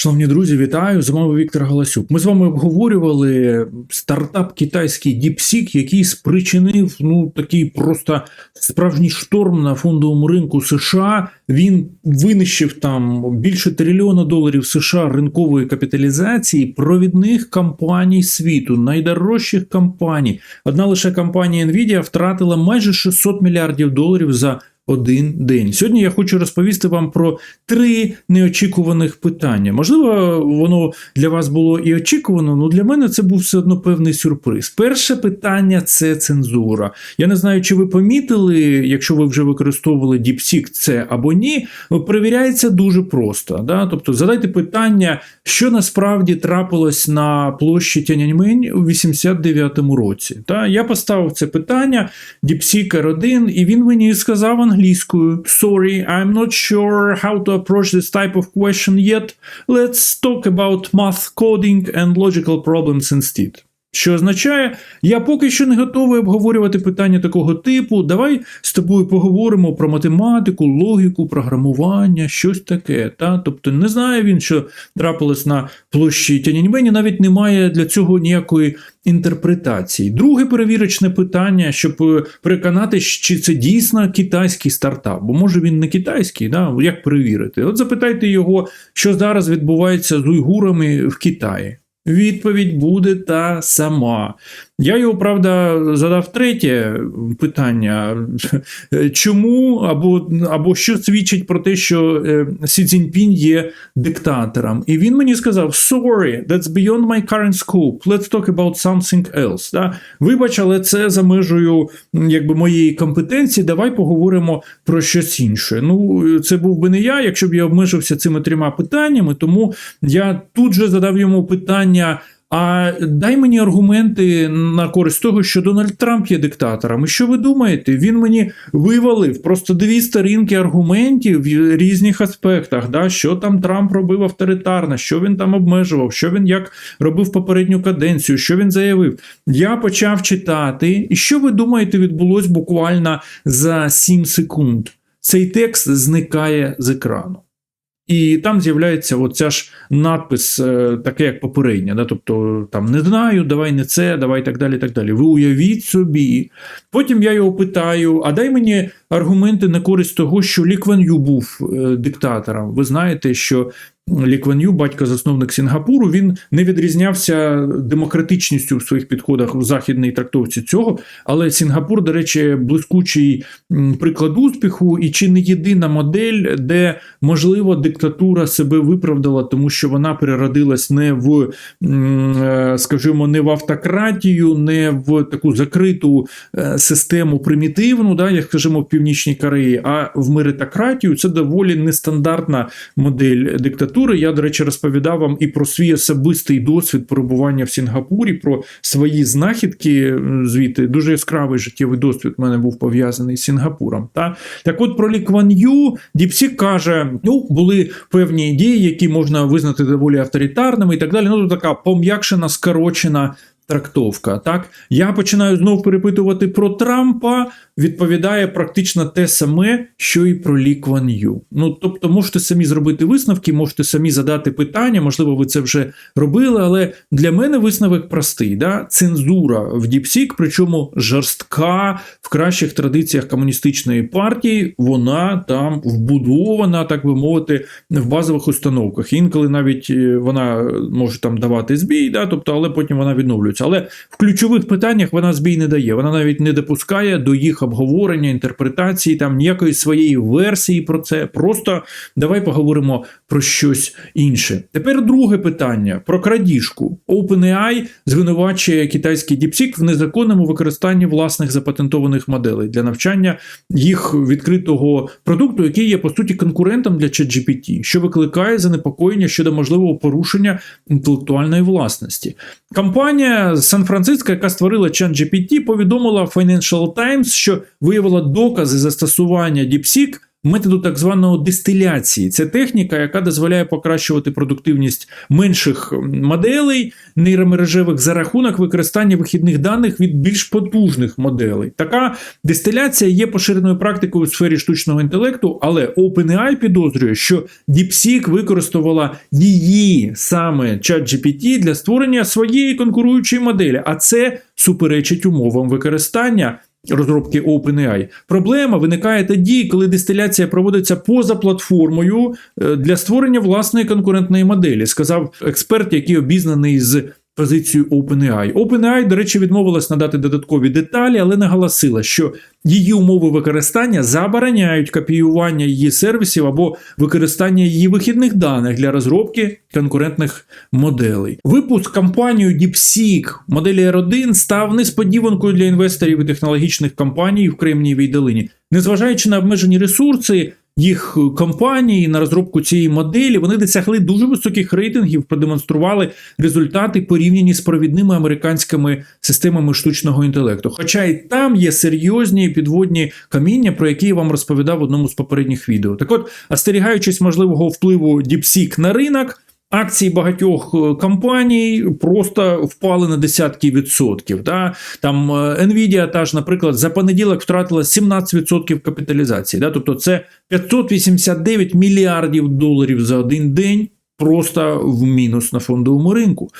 Шановні друзі, вітаю! З вами Віктор Галасюк. Ми з вами обговорювали стартап китайський DeepSeek, який спричинив ну такий просто справжній шторм на фондовому ринку США. Він винищив там більше трильйона доларів США ринкової капіталізації провідних компаній світу, найдорожчих компаній. Одна лише компанія Nvidia втратила майже 600 мільярдів доларів за один день. Сьогодні я хочу розповісти вам про три неочікуваних питання. Можливо, воно для вас було і очікувано, але для мене це був все одно певний сюрприз. Перше питання це цензура. Я не знаю, чи ви помітили, якщо ви вже використовували DeepSeek це або ні, перевіряється дуже просто. Да? Тобто задайте питання, що насправді трапилось на площі Тяньаньмень у 89-му році. Та? Я поставив це питання DeepSeek R1, і він мені сказав англійською англійською. Sorry, I'm not sure how to approach this type of question yet. Let's talk about math coding and logical problems instead. Що означає, я поки що не готовий обговорювати питання такого типу. Давай з тобою поговоримо про математику, логіку, програмування, щось таке. Та? Тобто не знає він, що трапилось на площі Тяньаньмені, навіть немає для цього ніякої інтерпретації. Друге перевірочне питання, щоб переконати, чи це дійсно китайський стартап, бо може він не китайський, да? як перевірити? От запитайте його, що зараз відбувається з уйгурами в Китаї. Відповідь буде та сама. Я його, правда, задав третє питання. Чому або або що свідчить про те, що е, Сі Цзіньпінь є диктатором? І він мені сказав: Sorry, that's beyond my current scope. Let's talk about something else. Да? Вибач, але це за межею якби, моєї компетенції. Давай поговоримо про щось інше. Ну, це був би не я, якщо б я обмежився цими трьома питаннями, тому я тут же задав йому питання. А дай мені аргументи на користь того, що Дональд Трамп є диктатором. І що ви думаєте? Він мені вивалив просто дві сторінки аргументів в різних аспектах, да? що там Трамп робив авторитарно, що він там обмежував, що він як робив попередню каденцію, що він заявив. Я почав читати, і що ви думаєте, відбулось буквально за 7 секунд? Цей текст зникає з екрану. І там з'являється оця ж надпис, е, таке як попередня. Да? Тобто там не знаю, давай не це, давай так далі. так далі. Ви уявіть собі. Потім я його питаю: а дай мені аргументи на користь того, що Ліквеню був е, диктатором. Ви знаєте, що Лі Кван Ю, батько-засновник Сінгапуру, він не відрізнявся демократичністю в своїх підходах в західній трактовці цього. Але Сінгапур, до речі, блискучий приклад успіху, і чи не єдина модель, де можливо диктатура себе виправдала, тому що вона переродилась не в, е, скажімо, не в автократію, не в таку закриту е, систему примітивну, да, як скажімо, в Північній Кореї, а в меритократію це доволі нестандартна модель диктатури культури. Я, до речі, розповідав вам і про свій особистий досвід перебування в Сінгапурі, про свої знахідки. Звідти дуже яскравий життєвий досвід в мене був пов'язаний з Сінгапуром. Та? Так от про Лі Кван Ю Діпсік каже: ну, були певні ідеї, які можна визнати доволі авторитарними і так далі. Ну, така пом'якшена, скорочена трактовка. Так, я починаю знов перепитувати про Трампа. Відповідає практично те саме, що і про Лі Кван Ю. Ну тобто, можете самі зробити висновки, можете самі задати питання, можливо, ви це вже робили. Але для мене висновок простий: да? цензура в Діпсік, причому жорстка в кращих традиціях комуністичної партії, вона там вбудована, так би мовити, в базових установках. Інколи навіть е, вона може там давати збій, да? тобто, але потім вона відновлюється. Але в ключових питаннях вона збій не дає. Вона навіть не допускає до їх обговорення, інтерпретації, там ніякої своєї версії про це. Просто давай поговоримо про щось інше. Тепер друге питання про крадіжку. OpenAI звинувачує китайський DeepSeek в незаконному використанні власних запатентованих моделей для навчання їх відкритого продукту, який є по суті конкурентом для ChatGPT, що викликає занепокоєння щодо можливого порушення інтелектуальної власності. Компанія Сан-Франциско, яка створила ChatGPT, повідомила Financial Times, що виявила докази застосування DeepSeek методу так званого дистиляції. Це техніка, яка дозволяє покращувати продуктивність менших моделей нейромережевих за рахунок використання вихідних даних від більш потужних моделей. Така дистиляція є поширеною практикою у сфері штучного інтелекту, але OpenAI підозрює, що DeepSeek використовувала її саме ChatGPT для створення своєї конкуруючої моделі, а це суперечить умовам використання. Розробки OpenAI. Проблема виникає тоді, коли дистиляція проводиться поза платформою е, для створення власної конкурентної моделі, сказав експерт, який обізнаний з позицією OpenAI. OpenAI, до речі, відмовилась надати додаткові деталі, але наголосила, що її умови використання забороняють копіювання її сервісів або використання її вихідних даних для розробки конкурентних моделей. Випуск компанією DeepSeek моделі R1 став несподіванкою для інвесторів і технологічних компаній в Кремнієвій долині. Незважаючи на обмежені ресурси, їх компанії на розробку цієї моделі вони досягли дуже високих рейтингів, продемонстрували результати порівняні з провідними американськими системами штучного інтелекту. Хоча і там є серйозні підводні каміння, про які я вам розповідав в одному з попередніх відео. Так от, остерігаючись можливого впливу DeepSeek на ринок. Акції багатьох е, компаній просто впали на десятки відсотків. Да? Там е, Nvidia, та ж, наприклад, за понеділок втратила 17% капіталізації. Да? Тобто це 589 мільярдів доларів за один день. Просто в мінус на фондовому ринку.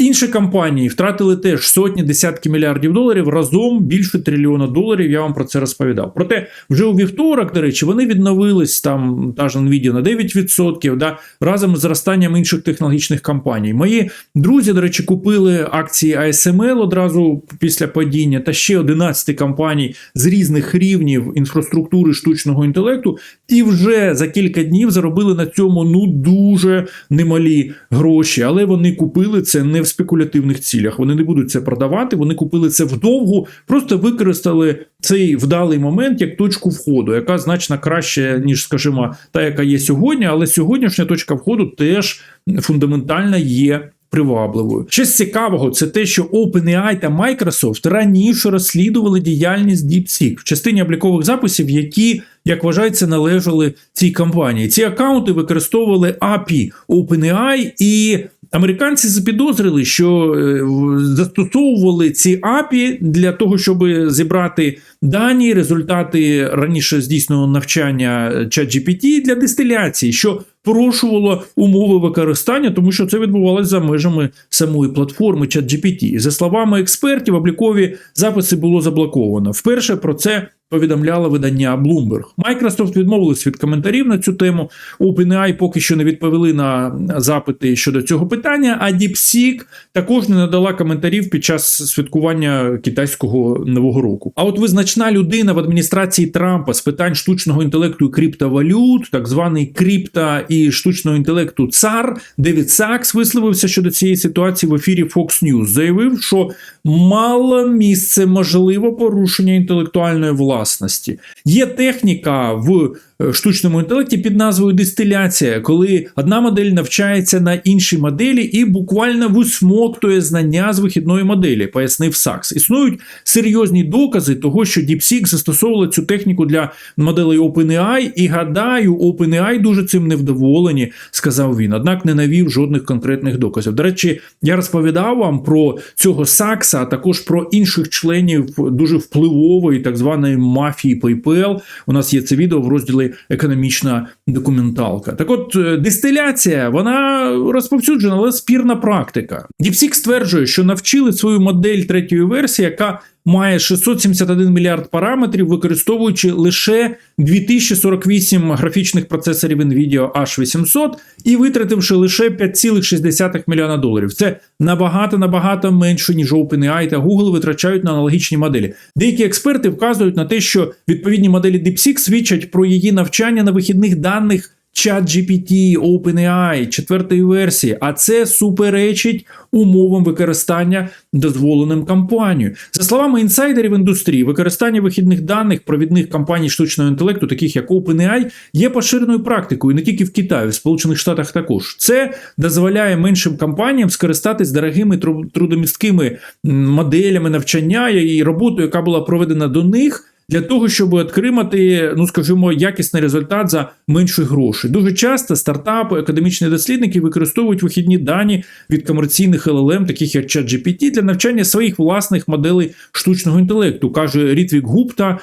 Інші компанії втратили теж сотні десятки мільярдів доларів разом більше трильйона доларів. Я вам про це розповідав. Проте вже у вівторок, до речі, вони відновились там та ж Nvidia на 9%, да, разом з зростанням інших технологічних компаній. Мої друзі, до речі, купили акції ASML одразу після падіння, та ще 11 компаній з різних рівнів інфраструктури штучного інтелекту, і вже за кілька днів заробили на цьому ну дуже немалі гроші, але вони купили це не в спекулятивних цілях. Вони не будуть це продавати. Вони купили це вдовгу, просто використали цей вдалий момент як точку входу, яка значно краще, ніж, скажімо, та, яка є сьогодні, але сьогоднішня точка входу теж фундаментально є. Привабливою. Щось цікавого, це те, що OpenAI та Microsoft раніше розслідували діяльність DeepSeek в частині облікових записів, які, як вважається, належали цій компанії. Ці аккаунти використовували API OpenAI і Американці запідозрили, що е, застосовували ці API для того, щоб зібрати дані, результати раніше здійсненого навчання ChatGPT для дистиляції, що порушувало умови використання, тому що це відбувалося за межами самої платформи ChatGPT. За словами експертів, облікові записи було заблоковано. Вперше про це повідомляло видання Bloomberg. Microsoft відмовились від коментарів на цю тему. OpenAI поки що не відповіли на запити щодо цього питання. А DeepSeek також не надала коментарів під час святкування китайського нового року. А от визначна людина в адміністрації Трампа з питань штучного інтелекту і криптовалют, так званий крипта і штучного інтелекту цар Девід Сакс висловився щодо цієї ситуації в ефірі Fox News. Заявив, що мало місце можливо порушення інтелектуальної власності. Є техніка в штучному інтелекті під назвою дистиляція, коли одна модель навчається на іншій моделі і буквально висмоктує знання з вихідної моделі, пояснив Сакс. Існують серйозні докази того, що DeepSeek застосовувала цю техніку для моделей OpenAI, і гадаю, OpenAI дуже цим невдоволені, сказав він. Однак не навів жодних конкретних доказів. До речі, я розповідав вам про цього Сакса, а також про інших членів дуже впливової так званої мафії PayPal. У нас є це відео в розділі економічна документалка. Так, от е, дистиляція вона розповсюджена, але спірна практика. Діпсік стверджує, що навчили свою модель третьої версії, яка має 671 мільярд параметрів, використовуючи лише 2048 графічних процесорів NVIDIA H800 і витративши лише 5,6 мільйона доларів. Це набагато набагато менше, ніж OpenAI та Google витрачають на аналогічні моделі. Деякі експерти вказують на те, що відповідні моделі DeepSeek свідчать про її навчання на вихідних даних. ChatGPT, OpenAI, четвертої версії, а це суперечить умовам використання дозволеним компанією. За словами інсайдерів індустрії, використання вихідних даних провідних компаній штучного інтелекту, таких як OpenAI, є поширеною практикою не тільки в Китаї, в Сполучених Штатах також. Це дозволяє меншим компаніям скористатись дорогими трудомісткими моделями навчання і роботою, яка була проведена до них для того, щоб отримати, ну скажімо, якісний результат за менші гроші. Дуже часто стартапи, академічні дослідники використовують вихідні дані від комерційних LLM, таких як ChatGPT, для навчання своїх власних моделей штучного інтелекту, каже Рітвік Гупта,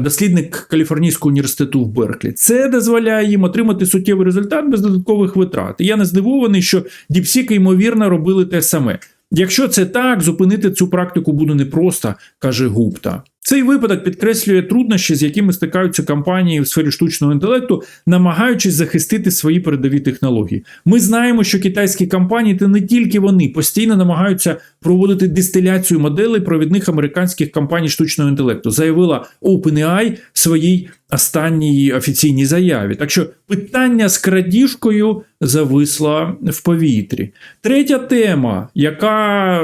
дослідник Каліфорнійського університету в Берклі. Це дозволяє їм отримати суттєвий результат без додаткових витрат. І я не здивований, що діпсіки, ймовірно, робили те саме. Якщо це так, зупинити цю практику буде непросто, каже Гупта. Цей випадок підкреслює труднощі, з якими стикаються компанії в сфері штучного інтелекту, намагаючись захистити свої передові технології. Ми знаємо, що китайські компанії, та не тільки вони, постійно намагаються проводити дистиляцію моделей провідних американських компаній штучного інтелекту, заявила OpenAI в своїй останній офіційній заяві. Так що питання з крадіжкою зависла в повітрі. Третя тема, яка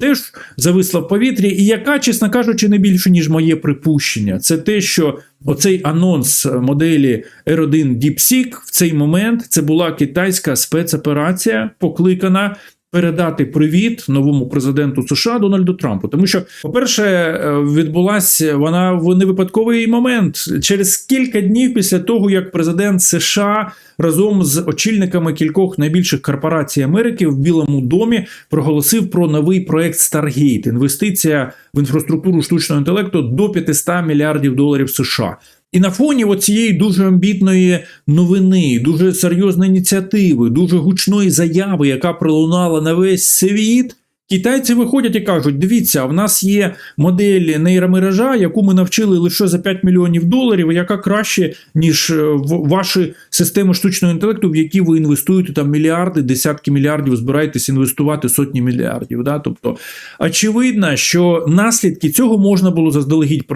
теж зависла в повітрі, і яка, чесно кажучи, не більше ніж моє припущення, це те, що оцей анонс моделі R1 DeepSeek в цей момент це була китайська спецоперація, покликана. Передати привіт новому президенту США Дональду Трампу, тому що, по-перше, е, відбулася вона в невипадковий момент через кілька днів після того, як президент США разом з очільниками кількох найбільших корпорацій Америки в Білому домі проголосив про новий проект Stargate – інвестиція в інфраструктуру штучного інтелекту до 500 мільярдів доларів США. І на фоні цієї дуже амбітної новини, дуже серйозної ініціативи, дуже гучної заяви, яка пролунала на весь світ. Китайці виходять і кажуть: дивіться, в нас є модель нейромережа, яку ми навчили лише за 5 мільйонів доларів, яка краще, ніж е, ваші системи штучного інтелекту, в які ви інвестуєте там мільярди, десятки мільярдів, збираєтесь інвестувати сотні мільярдів. Да? Тобто, очевидно, що наслідки цього можна було заздалегідь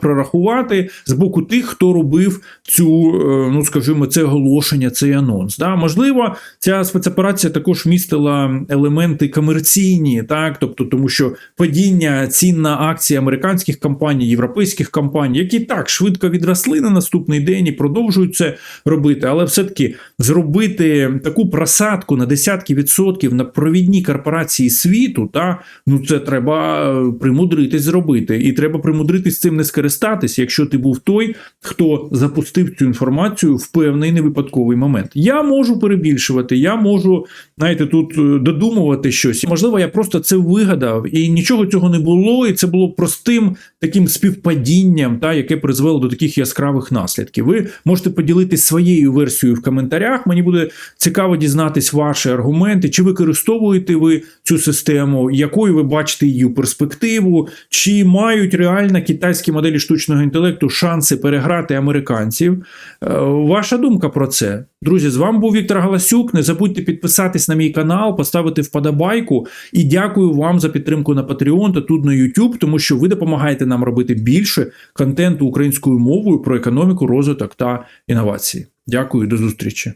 прорахувати з боку тих, хто робив цю, е, ну скажімо, це оголошення, цей анонс. Да? Можливо, ця спецоперація також містила елементи комерційні, так, тобто, тому що падіння цін на акції американських компаній, європейських компаній, які так швидко відросли на наступний день і продовжують це робити, але все-таки зробити таку просадку на десятки відсотків на провідні корпорації світу, та ну це треба е, примудритись зробити, і треба примудритись цим не скористатись, якщо ти був той, хто запустив цю інформацію в певний невипадковий момент. Я можу перебільшувати, я можу, знаєте, тут е, додумувати щось. Можливо, я просто це вигадав, і нічого цього не було, і це було простим таким співпадінням, та яке призвело до таких яскравих наслідків. Ви можете поділитися своєю версією в коментарях. Мені буде цікаво дізнатись ваші аргументи, чи використовуєте ви цю систему, якою ви бачите її перспективу, чи мають реально китайські моделі штучного інтелекту шанси переграти американців. Е, Ваша думка про це? Друзі, з вами був Віктор Галасюк. Не забудьте підписатись на мій канал, поставити вподобайку. І дякую вам за підтримку на Patreon та тут на YouTube, тому що ви допомагаєте нам робити більше контенту українською мовою про економіку, розвиток та інновації. Дякую, до зустрічі.